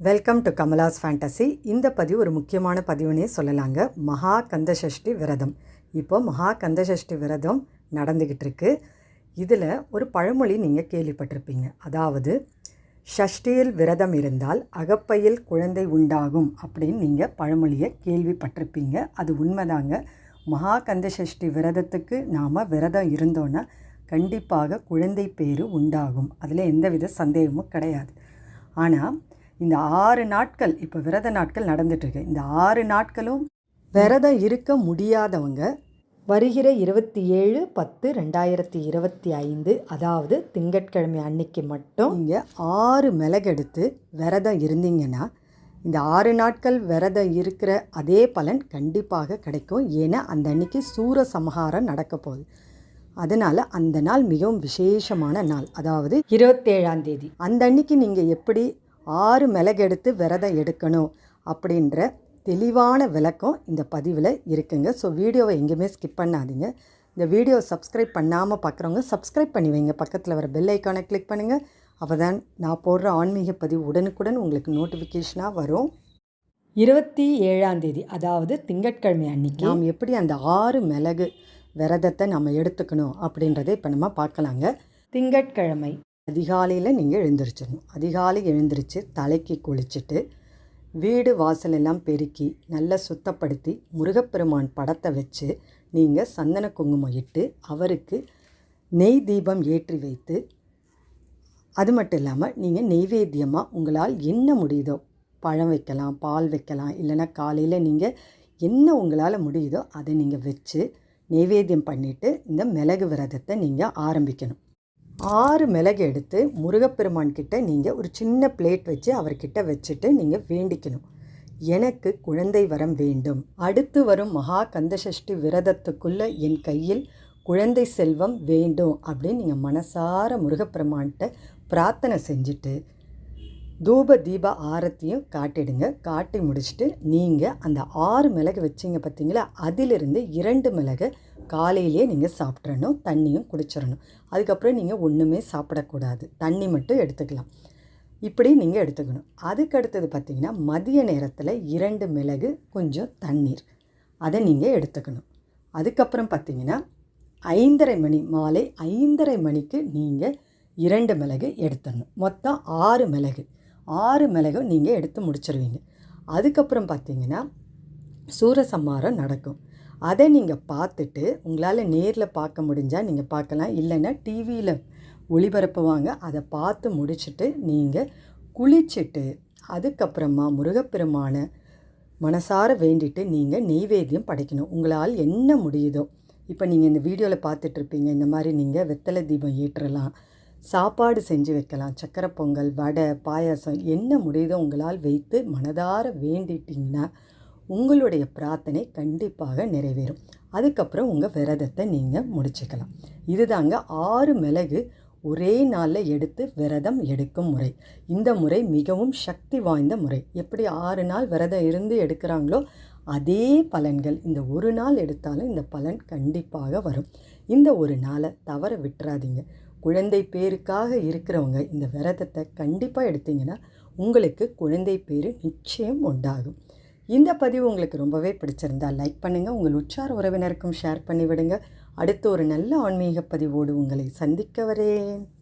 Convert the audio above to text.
Welcome to Kamala's fantasy இந்த பதிவு ஒரு முக்கியமான பதிவுனே சொல்லலாங்க. மகா கந்தசஷ்டி விரதம். இப்போ மகா கந்தசஷ்டி விரதம் நடந்துக்கிட்டு இருக்கு இதில் ஒரு பழமொழி நீங்கள் கேள்விப்பட்டிருப்பீங்க. அதாவது ஷஷ்டியில் விரதம் இருந்தால் அகப்பையில் குழந்தை உண்டாகும் அப்படின்னு நீங்கள் பழமொழியை கேள்விப்பட்டிருப்பீங்க. அது உண்மைதாங்க. மகா கந்தசஷ்டி விரதத்துக்கு நாம் விரதம் இருந்தோன்னா கண்டிப்பாக குழந்தை பேரு உண்டாகும். அதில் எந்தவித சந்தேகமும் கிடையாது. ஆனால் இந்த ஆறு நாட்கள் இப்போ விரத நாட்கள் நடந்துட்டுருக்கு. இந்த ஆறு நாட்களும் விரதம் இருக்க முடியாதவங்க வருகிற இருபத்தி ஏழு பத்து ரெண்டாயிரத்தி இருபத்தி ஐந்து அதாவது திங்கட்கிழமை அன்னைக்கு மட்டும் இங்கே ஆறு மிளகெடுத்து விரதம் இருந்தீங்கன்னா இந்த ஆறு நாட்கள் விரதம் இருக்கிற அதே பலன் கண்டிப்பாக கிடைக்கும். ஏன்னா அந்த அன்னைக்கு சூர சம்ஹாரம் நடக்க போகுது. அதனால் அந்த நாள் மிகவும் விசேஷமான நாள். அதாவது இருபத்தேழாம் தேதி. அந்த அன்னைக்கு நீங்கள் எப்படி ஆறு மிளகெடுத்து விரதம் எடுக்கணும் அப்படின்ற தெளிவான விளக்கம் இந்த பதிவில் இருக்குங்க. ஸோ வீடியோவை எங்கேயுமே ஸ்கிப் பண்ணாதீங்க. இந்த வீடியோ சப்ஸ்கிரைப் பண்ணாமல் பார்க்குறவங்க சப்ஸ்கிரைப் பண்ணி வைங்க. பக்கத்தில் வர பெல் ஐக்கானை கிளிக் பண்ணுங்கள் அப்போ தான் நான் போடுற ஆன்மீக பதிவு உடனுக்குடன் உங்களுக்கு நோட்டிஃபிகேஷனாக வரும். இருபத்தி ஏழாம் தேதி அதாவது திங்கட்கிழமை அன்னைக்கு நாம் எப்படி அந்த ஆறு மிளகு விரதத்தை நம்ம எடுத்துக்கணும் அப்படின்றத இப்போ நம்ம பார்க்கலாங்க. திங்கட்கிழமை. அதிகாலையில் நீங்கள் எழுந்திரிச்சிடணும். அதிகாலை எழுந்திரிச்சு தலைக்கு குளிச்சுட்டு வீடு வாசல் எல்லாம் பெருக்கி நல்லா சுத்தப்படுத்தி முருகப்பெருமான் படத்தை வச்சு நீங்கள் சந்தன குங்குமம் இட்டு அவருக்கு நெய் தீபம் ஏற்றி வைத்து அது மட்டும் இல்லாமல் நீங்கள் நெய்வேத்தியமாக உங்களால் என்ன முடியுதோ பழம் வைக்கலாம் பால் வைக்கலாம் இல்லைன்னா காலையில் நீங்கள் என்ன உங்களால் முடியுதோ அதை நீங்கள் வச்சு நெய்வேத்தியம் பண்ணிவிட்டு இந்த மிளகு விரதத்தை நீங்கள் ஆரம்பிக்கணும். ஆறு மிளகு எடுத்து முருகப்பெருமான் கிட்ட நீங்கள் ஒரு சின்ன பிளேட் வச்சு அவர்கிட்ட வச்சுட்டு நீங்கள் வேண்டிக்கணும். எனக்கு குழந்தை வரம் வேண்டும். அடுத்து வரும் மகா கந்தசஷ்டி விரதத்துக்குள்ளே என் கையில் குழந்தை செல்வம் வேண்டும் அப்படின்னு நீங்கள் மனசார முருகப்பெருமான்கிட்ட பிரார்த்தனை செஞ்சுட்டு தூப தீப ஆரத்தியும் காட்டிடுங்க. காட்டி முடிச்சுட்டு நீங்கள் அந்த ஆறு மிளகு வச்சிங்க பார்த்தீங்களா? அதிலிருந்து இரண்டு மிளகு காலையிலேயே நீங்கள் சாப்பிட்றணும் தண்ணியும் குடிச்சிடணும் அதுக்கப்புறம் நீங்கள் ஒன்றுமே சாப்பிடக்கூடாது. தண்ணி மட்டும் எடுத்துக்கலாம். இப்படி நீங்கள் எடுத்துக்கணும். அதுக்கு அடுத்தது பார்த்திங்கன்னா மதிய நேரத்தில் இரண்டு மிளகு கொஞ்சம் தண்ணீர். அதை நீங்கள் எடுத்துக்கணும். அதுக்கப்புறம் பார்த்திங்கன்னா ஐந்தரை மணி மாலை ஐந்தரை மணிக்கு நீங்கள் இரண்டு மிளகு எடுத்துடணும். மொத்தம் ஆறு மிளகு. ஆறு மிளகு நீங்கள் எடுத்து முடிச்சிருவீங்க. அதுக்கப்புறம் பார்த்தீங்கன்னா சூரசம்மாரம் நடக்கும். அதை நீங்கள் பார்த்துட்டு உங்களால் நேரில் பார்க்க முடிஞ்சால் நீங்கள் பார்க்கலாம். இல்லைன்னா டிவியில் ஒளிபரப்புவாங்க அதை பார்த்து முடிச்சுட்டு நீங்கள் குளிச்சுட்டு அதுக்கப்புறமா முருகப்பெருமான மனசார வேண்டிட்டு நீங்கள் நெய்வேத்தியம் படைக்கணும். உங்களால் என்ன முடியுதோ இப்போ நீங்கள் இந்த வீடியோவில் பார்த்துட்ருப்பீங்க இந்த மாதிரி நீங்கள் வெத்தலை தீபம் ஏற்றலாம் சாப்பாடு செஞ்சு வைக்கலாம் சக்கரை பொங்கல் வடை பாயாசம் என்ன முடியுதோ உங்களால் வைத்து மனதார வேண்டிட்டிங்கன்னா உங்களுடைய பிரார்த்தனை கண்டிப்பாக நிறைவேறும். அதுக்கப்புறம் உங்கள் விரதத்தை நீங்கள் முடிச்சுக்கலாம். இதுதாங்க ஆறு மிளகு ஒரே நாளில் எடுத்து விரதம் எடுக்கும் முறை. இந்த முறை மிகவும் சக்தி வாய்ந்த முறை. எப்படி ஆறு நாள் விரதம் இருந்து எடுக்கிறாங்களோ அதே பலன்கள் இந்த ஒரு நாள் எடுத்தாலும் இந்த பலன் கண்டிப்பாக வரும். இந்த ஒரு நாளை தவற விட்டுறாதீங்க. குழந்தை பேருக்காக இருக்கிறவங்க இந்த விரதத்தை கண்டிப்பாக எடுத்தீங்கன்னா உங்களுக்கு குழந்தை பேர் நிச்சயம் உண்டாகும். இந்த பதிவு உங்களுக்கு ரொம்பவே பிடிச்சிருந்தா லைக் பண்ணுங்கள் உங்கள் உற்சார உறவினருக்கும் ஷேர் பண்ணிவிடுங்க. அடுத்து ஒரு நல்ல ஆன்மீக பதிவோடு உங்களை சந்திக்க வரேன்.